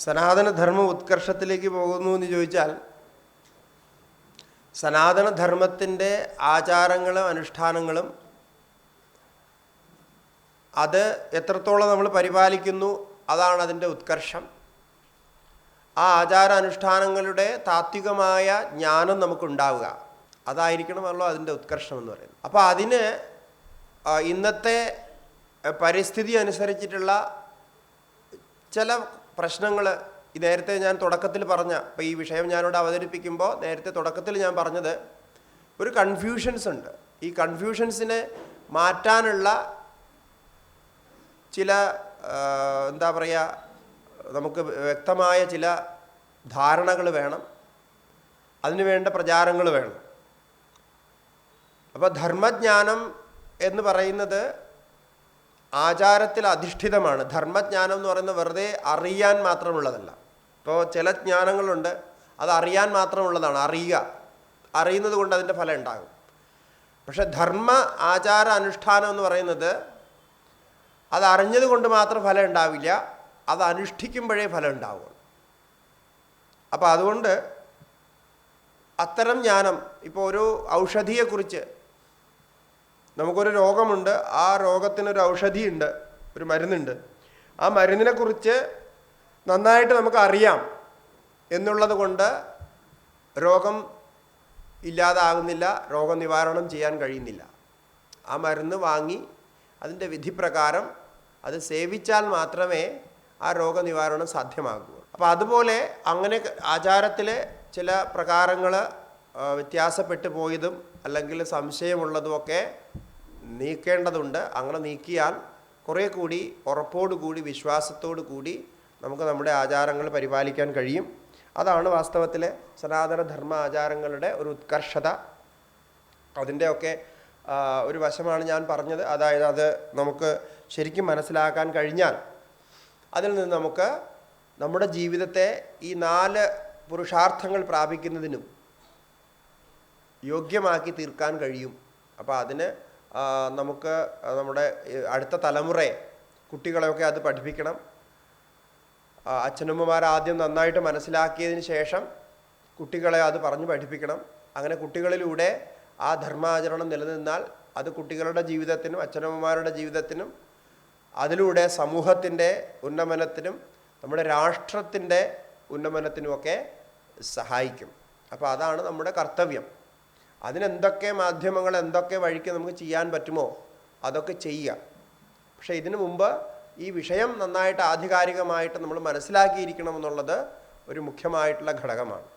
സനാതനധർമ്മ ഉത്കർഷത്തിലേക്ക് പോകുന്നു എന്ന് ചോദിച്ചാൽ സനാതനധർമ്മത്തിന്റെ ആചാരങ്ങളും അനുഷ്ഠാനങ്ങളും അത് എത്രത്തോളം നമ്മൾ പരിപാലിക്കുന്നു അതാണ് അതിന്റെ ഉത്കർഷം. ആ ആചാരാനുഷ്ഠാനങ്ങളുടെ താത്വികമായ ജ്ഞാനം നമുക്കുണ്ടാവുക. അതായിരിക്കണമല്ലോ അതിന്റെ ഉത്കർഷം എന്ന് പറയുന്നത്. അപ്പോൾ അതിന് ഇന്നത്തെ പരിസ്ഥിതി അനുസരിച്ചിട്ടുള്ള ചില പ്രശ്നങ്ങൾ നേരത്തെ ഞാൻ തുടക്കത്തിൽ പറഞ്ഞ ഇപ്പോൾ ഈ വിഷയം ഞാനിവിടെ അവതരിപ്പിക്കുമ്പോൾ നേരത്തെ തുടക്കത്തിൽ ഞാൻ പറഞ്ഞത് ഒരു കൺഫ്യൂഷൻസ് ഉണ്ട്. ഈ കൺഫ്യൂഷൻസിനെ മാറ്റാനുള്ള ചില എന്താ പറയുക നമുക്ക് വ്യക്തമായ ചില ധാരണകൾ വേണം. അതിനുവേണ്ട പ്രചാരങ്ങൾ വേണം. അപ്പോൾ ധർമ്മജ്ഞാനം എന്ന് പറയുന്നത് ആചാരത്തിൽ അധിഷ്ഠിതമാണ്. ധർമ്മജ്ഞാനം എന്ന് പറയുന്നത് വെറുതെ അറിയാൻ മാത്രമുള്ളതല്ല. ഇപ്പോൾ ചില ജ്ഞാനങ്ങളുണ്ട്. അത് അറിയാൻ മാത്രമുള്ളതാണ്. അറിയുക. അറിയുന്നത് കൊണ്ട് അതിന്റെ ഫലം ഉണ്ടാകും. പക്ഷെ ധർമ്മ ആചാര അനുഷ്ഠാനം എന്ന് പറയുന്നത് അത് അറിഞ്ഞത് കൊണ്ട് മാത്രം ഫലം ഉണ്ടാവില്ല. അത് അനുഷ്ഠിക്കുമ്പോഴേ ഫലം ഉണ്ടാവുകയാണ് അപ്പോൾ അതുകൊണ്ട് അത്തരം ജ്ഞാനം ഇപ്പോൾ ഒരു ഔഷധിയെക്കുറിച്ച് നമുക്കൊരു രോഗമുണ്ട് ആ രോഗത്തിനൊരു ഔഷധിയുണ്ട് ഒരു മരുന്നുണ്ട്. ആ മരുന്നിനെക്കുറിച്ച് നന്നായിട്ട് നമുക്ക് അറിയാം എന്നുള്ളത് കൊണ്ട് രോഗം ഇല്ലാതാകുന്നില്ല രോഗനിവാരണം ചെയ്യാൻ കഴിയുന്നില്ല. ആ മരുന്ന് വാങ്ങി അതിന്റെ വിധിപ്രകാരം അത് സേവിച്ചാൽ മാത്രമേ ആ രോഗനിവാരണം സാധ്യമാകൂ. അപ്പോൾ അതുപോലെ അങ്ങനെ ആചാരത്തിലെ ചില പ്രകാരങ്ങൾ വ്യത്യാസപ്പെട്ടു പോയതും അല്ലെങ്കിൽ സംശയമുള്ളതുമൊക്കെ നീക്കേണ്ടതുണ്ട്. അങ്ങനെ നീക്കിയാൽ കുറേ കൂടി ഉറപ്പോടുകൂടി വിശ്വാസത്തോടു കൂടി നമുക്ക് നമ്മുടെ ആചാരങ്ങൾ പരിപാലിക്കാൻ കഴിയും. അതാണ് വാസ്തവത്തിലെ സനാതനധർമ്മ ആചാരങ്ങളുടെ ഒരു ഉത്കർഷത. അതിന്റെയൊക്കെ ഒരു വശമാണ് ഞാൻ പറഞ്ഞത്. അതായത് അത് നമുക്ക് ശരിക്കും മനസ്സിലാക്കാൻ കഴിഞ്ഞാൽ അതിൽ നിന്ന് നമുക്ക് നമ്മുടെ ജീവിതത്തെ ഈ നാല് പുരുഷാർത്ഥങ്ങൾ പ്രാപിക്കുന്നതിനും യോഗ്യമാക്കി തീർക്കാൻ കഴിയും. അപ്പോൾ അതിന് നമുക്ക് നമ്മുടെ അടുത്ത തലമുറയെ കുട്ടികളെയൊക്കെ അത് പഠിപ്പിക്കണം. അച്ഛനമ്മമാർ ആദ്യം നന്നായിട്ട് മനസ്സിലാക്കിയതിന് ശേഷം കുട്ടികളെ അത് പറഞ്ഞു പഠിപ്പിക്കണം. അങ്ങനെ കുട്ടികളിലൂടെ ആ ധർമാചരണം നിലനിന്നാൽ അത് കുട്ടികളുടെ ജീവിതത്തിനും അച്ഛനമ്മമാരുടെ ജീവിതത്തിനും അതിലൂടെ സമൂഹത്തിന്റെ ഉന്നമനത്തിനും നമ്മുടെ രാഷ്ട്രത്തിന്റെ ഉന്നമനത്തിനുമൊക്കെ സഹായിക്കും. അപ്പോൾ അതാണ് നമ്മുടെ കർത്തവ്യം. അതിനെന്തൊക്കെ മാധ്യമങ്ങൾ എന്തൊക്കെ വഴിക്ക് നമുക്ക് ചെയ്യാൻ പറ്റുമോ അതൊക്കെ ചെയ്യുക. പക്ഷേ ഇതിനു മുമ്പ് ഈ വിഷയം നന്നായിട്ട് ആധികാരികമായിട്ട് നമ്മൾ മനസ്സിലാക്കിയിരിക്കണം എന്നുള്ളത് ഒരു മുഖ്യമായിട്ടുള്ള ഘടകമാണ്.